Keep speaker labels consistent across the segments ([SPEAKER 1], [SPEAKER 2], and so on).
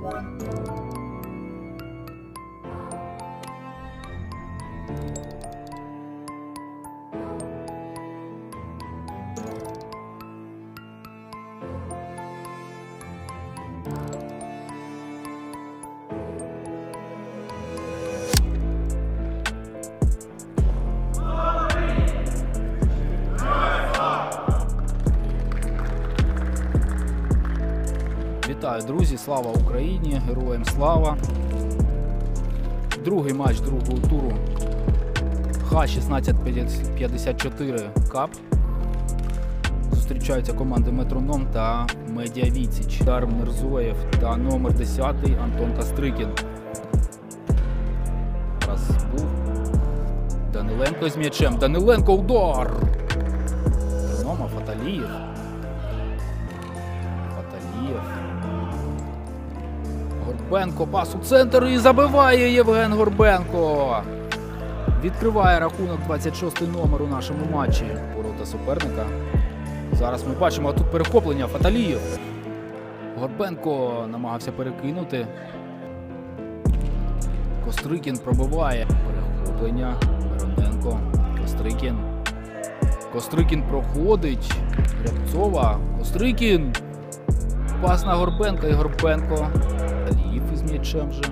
[SPEAKER 1] One. Вітаю, друзі! Слава Україні! Героям слава! Другий матч другого туру Х-1654 Кап. Зустрічаються команди Метроном та Медіавіціч. Дар Мирзоєв та номер 10 Антон Кастрикін. Раз був. Даниленко з м'ячем. Даниленко удар! Метронома Фаталієв. Фаталієв. Горбенко пас у центр і забиває Євген Горбенко. Відкриває рахунок 26 номер у нашому матчі. Ворота суперника. Зараз ми бачимо а тут перехоплення Фаталіїв. Горбенко намагався перекинути. Кострикін пробиває. Перехоплення. Мироненко. Кострикін. Кострикін проходить. Рябцова. Кострикін. Пас на Горбенка і Горбенко. Аліїв із м'ячем вже.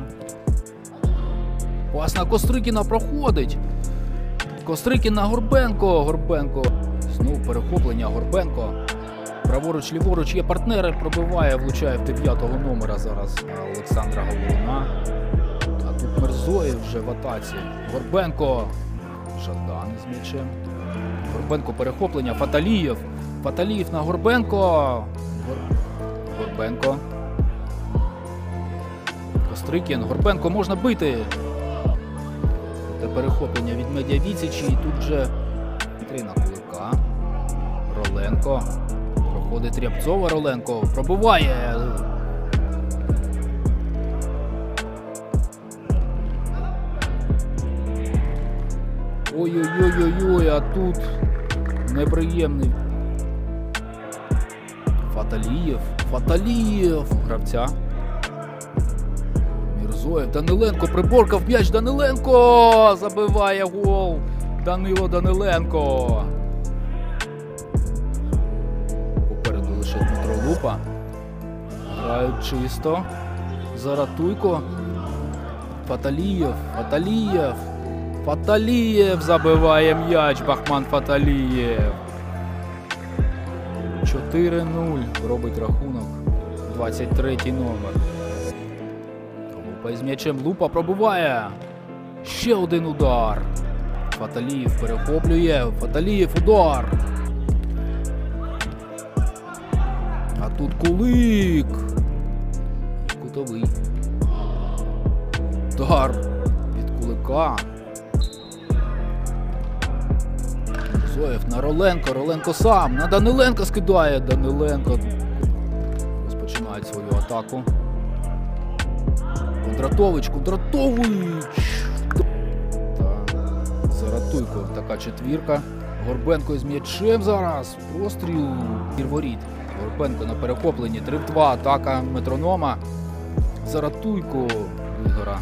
[SPEAKER 1] Пас Кострикіна проходить. Кострикін на Горбенко. Горбенко. Знову перехоплення Горбенко. Праворуч, ліворуч є партнери, пробиває, влучає в 9-го номера зараз Олександра Говоруна. А тут Мерзоєв вже в атаці. Горбенко. Жадан із м'ячем. Горбенко перехоплення. Фаталієв. Фаталієв на Горбенко. Горбенко. Кострикін. Горбенко можна бити. Це перехоплення від медіавіцічі. І тут вже Трина Кулика. Роленко. Проходить Рябцова Роленко. Пробиває. Ой-ой-ой-ой-ой, а тут неприємний. Фаталієв. Фаталієв. Гравця. Мірзоєв. Даниленко приборкав м'яч. Даниленко забиває гол. Данило Даниленко. Попереду лише Дмитро Лупа. Грають чисто. Заратуйко. Фаталієв. Фаталієв. Фаталієв забиває м'яч. Бахман Фаталієв. 4-0 робить рахунок. 23 номер. Лупа із м'ячем Лупа пробиває. Ще один удар. Фаталіїв перехоплює. Фаталіїв удар. А тут кулик. Кутовий. Удар від кулика. Зоєв на Роленко. Роленко сам. На Даниленка скидає. Даниленко розпочинає свою атаку. Кондратович, Кондратович! Заратуйко, така четвірка. Горбенко із м'ячем зараз. Простріл Воріт. Горбенко на перехопленні. 3-2. Атака метронома. Заратуйко Ігора.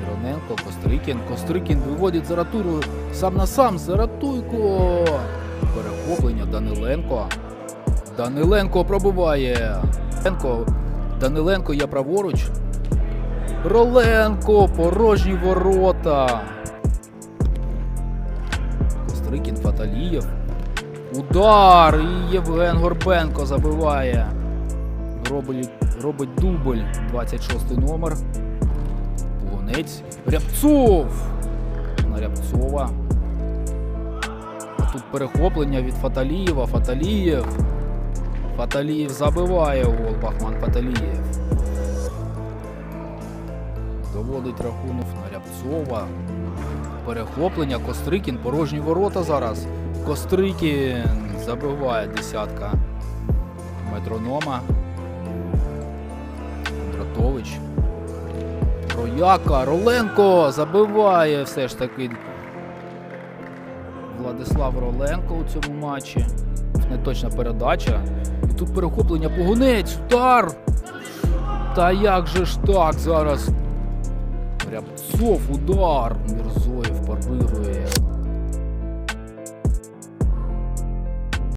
[SPEAKER 1] Міроненко, Кострикін. Кострикін виводить Заратуйко сам на сам. Заратуйко. Перехоплення Даниленко. Даниленко пробиває. Даниленко є праворуч. Роленко, порожні ворота. Кострикін Фаталієв. Удар! І Євген Горбенко забиває. Робить, робить дубль. 26 номер. Погонець. Рябцов! На Рябцова. А тут перехоплення від Фаталієва. Фаталієв. Фаталієв забиває гол. Бахман Фаталієв. Доводить рахунок на Рябцова. Перехоплення. Кострикін. Порожні ворота зараз. Кострикін забиває десятка метронома. Кондратович. Рояка. Роленко забиває все ж таки. Владислав Роленко у цьому матчі. неточна передача. І тут перехоплення погонець, удар! Та як же ж так зараз? Рябцов, удар! Мірзоєв парирує.